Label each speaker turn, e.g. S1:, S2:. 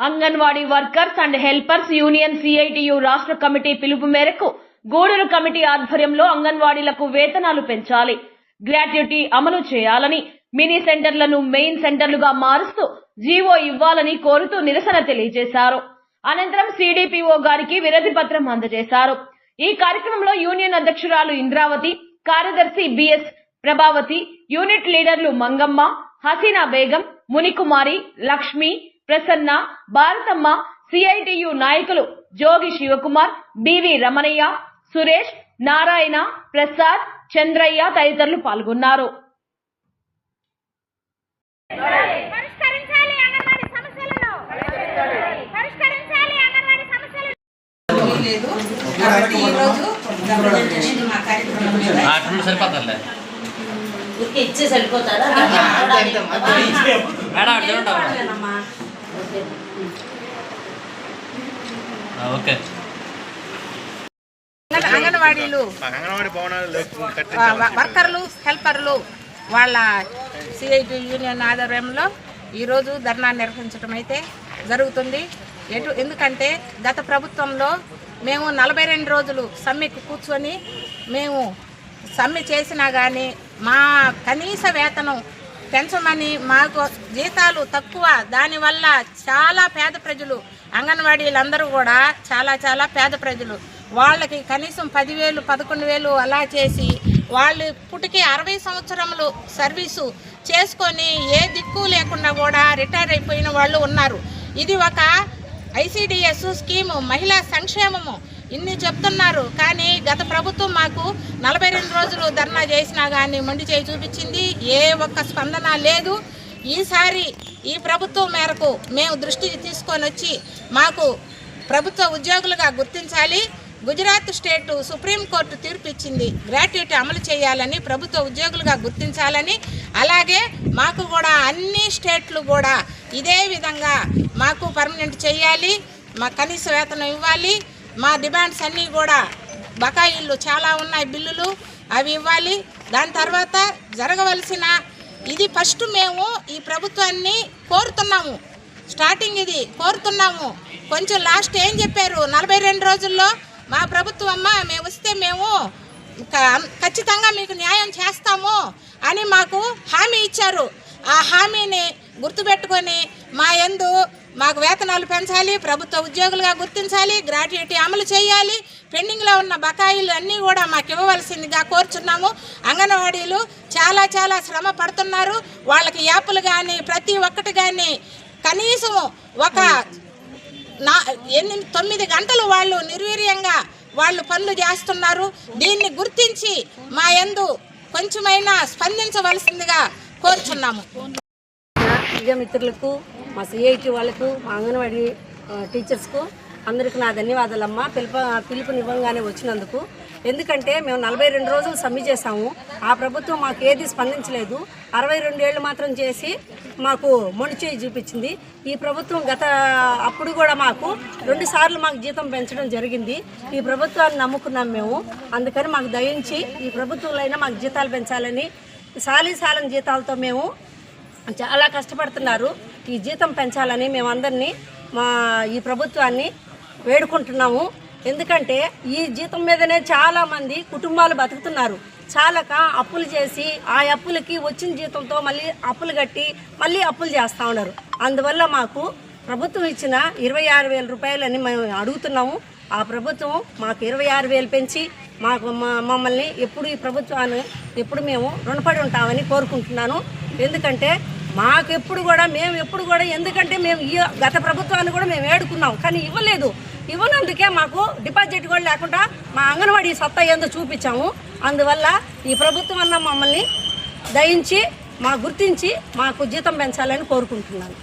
S1: Anganwadi workers and helpers union CITU రాష్ట్ర committee పిలుపు మేరకు గూడూరు కమిటీ ఆధ్వర్యంలో అంగన్వాడీలకు వేతనాలు పెంచాలి. గ్రాట్యుటీ అమలు చేయాలని మినీ సెంటర్లను మెయిన్ సెంటర్లుగా మారుస్తూ జీవో ఇవ్వాలని కోరుతూ నిరసన తెలియజేశారు. అనంతరం సిడిపిఓ గారికి విరతి పత్రం అందజేశారు. ఈ కార్యక్రమంలో యూనియన్ అధ్యక్షురాలు ఇంద్రావతి కార్యదర్శి బిఎస్ ప్రభావతి యూనిట్ లీడర్లు మంగమ్మ హసీనా బేగం మునికుమారి లక్ష్మి ప్రసన్న భారతమ్మ సిఐటియు నాయకులు జోగి శివకుమార్ బివి రమణయ్య సురేష్ నారాయణ ప్రసాద్ చంద్రయ్య తదితరులు పాల్గొన్నారు.
S2: అంగన్వాడీ
S3: ఓకే.
S4: అంగన్- అంగన్వాడీలు. వర్కర్లు హెల్పర్లు వాళ్ళ సిఐటి యూనియన్ ఆధ్వర్యంలో ఈరోజు ధర్నా నిర్వహించడం అయితే జరుగుతుంది. ఎటు ఎందుకంటే గత ప్రభుత్వంలో మేము నలభై రెండు రోజులు సమ్మెకు కూర్చొని మేము సమ్మె చేసినా కానీ మా కనీస వేతనం పెంచమని మాకు జీతాలు తక్కువ. దానివల్ల చాలా పేద ప్రజలు అంగన్వాడీలందరూ కూడా చాలా చాలా పేద ప్రజలు. వాళ్ళకి కనీసం పదివేలు పదకొండు వేలు అలా చేసి వాళ్ళు ఇప్పటికీ అరవై సంవత్సరములు సర్వీసు చేసుకొని ఏ దిక్కు లేకుండా కూడా రిటైర్ అయిపోయిన వాళ్ళు ఉన్నారు. ఇది ఒక ఐసిడిఎస్ స్కీము మహిళా సంక్షేమము. ఇన్ని చెప్తున్నారు. కానీ గత ప్రభుత్వం మాకు నలభై రెండు రోజులు ధర్నా చేసినా కానీ మొండి చేయి చూపించింది. ఏ ఒక్క స్పందన లేదు. ఈసారి ఈ ప్రభుత్వం మేరకు మేము దృష్టి తీసుకొని వచ్చి మాకు ప్రభుత్వ ఉద్యోగులుగా గుర్తించాలి. గుజరాత్ స్టేట్ సుప్రీంకోర్టు తీర్పు ఇచ్చింది. గ్రాట్యుటీ అమలు చేయాలని ప్రభుత్వ ఉద్యోగులుగా గుర్తించాలని. అలాగే మాకు కూడా అన్ని స్టేట్లు కూడా ఇదే విధంగా మాకు పర్మనెంట్ చేయాలి. మా కనీస వేతనం ఇవ్వాలి. మా డిమాండ్స్ అన్నీ కూడా బకాయిలు చాలా ఉన్నాయి బిల్లులు అవి ఇవ్వాలి. దాని తర్వాత జరగవలసిన ఇది ఫస్ట్ మేము ఈ ప్రభుత్వాన్ని కోరుతున్నాము. స్టార్టింగ్ ఇది కోరుతున్నాము. కొంచెం లాస్ట్ ఏం చెప్పారు? నలభై రెండు రోజుల్లో మా ప్రభుత్వం అమ్మ మేము వస్తే మేము క- ఖచ్చితంగా మీకు న్యాయం చేస్తాము అని మాకు హామీ ఇచ్చారు. ఆ హామీని గుర్తుపెట్టుకొని మా యందు మాకు వేతనాలు పెంచాలి ప్రభుత్వ ఉద్యోగులుగా గుర్తించాలి గ్రాట్యుటీ అమలు చేయాలి. పెండింగ్లో ఉన్న బకాయిలు అన్నీ కూడా మాకు ఇవ్వవలసిందిగా కోరుచున్నాము. అంగన్వాడీలు చాలా చాలా శ్రమ పడుతున్నారు. వాళ్ళకి యాప్లు కానీ ప్రతి ఒక్కటి కానీ కనీసం ఒక నా ఎనిమిది తొమ్మిది గంటలు వాళ్ళు నిర్వీర్యంగా వాళ్ళు పనులు చేస్తున్నారు. దీన్ని గుర్తించి మా యందు కొంచెమైనా స్పందించవలసిందిగా కోరుచున్నాము.
S5: మిత్రులకు మా సిఐటి వాళ్ళకు మా అంగన్వాడీ టీచర్స్కు అందరికీ నా ధన్యవాదాలమ్మా. పిలుపు పిలుపునివ్వంగానే వచ్చినందుకు. ఎందుకంటే మేము నలభై రెండు రోజులు సమ్మె చేశాము. ఆ ప్రభుత్వం మాకు ఏది స్పందించలేదు. అరవై రెండు ఏళ్ళు మాత్రం చేసి మాకు మొండిచేయి చూపించింది. ఈ ప్రభుత్వం గత అప్పుడు కూడా మాకు రెండు సార్లు మాకు జీతం పెంచడం జరిగింది. ఈ ప్రభుత్వాన్ని నమ్ముకున్నాం మేము. అందుకని మాకు దయించి ఈ ప్రభుత్వంలో అయినా మాకు జీతాలు పెంచాలని సాలి సాలం జీతాలతో మేము చాలా కష్టపడుతున్నారు. ఈ జీతం పెంచాలని మేమందరినీ మా ఈ ప్రభుత్వాన్ని వేడుకుంటున్నాము. ఎందుకంటే ఈ జీతం మీదనే చాలామంది కుటుంబాలు బతుకుతున్నారు. చాలక అప్పులు చేసి ఆ అప్పులకి వచ్చిన జీతంతో మళ్ళీ అప్పులు కట్టి మళ్ళీ అప్పులు చేస్తూ ఉన్నారు. అందువల్ల మాకు ప్రభుత్వం ఇచ్చిన ఇరవై ఆరు వేల రూపాయలని మేము అడుగుతున్నాము. ఆ ప్రభుత్వం మాకు ఇరవై ఆరు వేలు పెంచి మాకు మమ్మల్ని ఎప్పుడు ఈ ప్రభుత్వాన్ని ఎప్పుడు మేము రుణపడి ఉంటామని కోరుకుంటున్నాను. ఎందుకంటే మాకు ఎప్పుడు కూడా మేము ఎప్పుడు కూడా ఎందుకంటే మేము ఈ గత ప్రభుత్వాన్ని కూడా మేము వేడుకున్నాం కానీ ఇవ్వలేదు. ఇవ్వనందుకే మాకు డిపాజిట్ కూడా లేకుండా మా అంగన్వాడీ సత్తా ఏందో చూపించాము. అందువల్ల ఈ ప్రభుత్వం అన్న మమ్మల్ని దయించి మా గుర్తించి మాకు జీతం పెంచాలని కోరుకుంటున్నాను.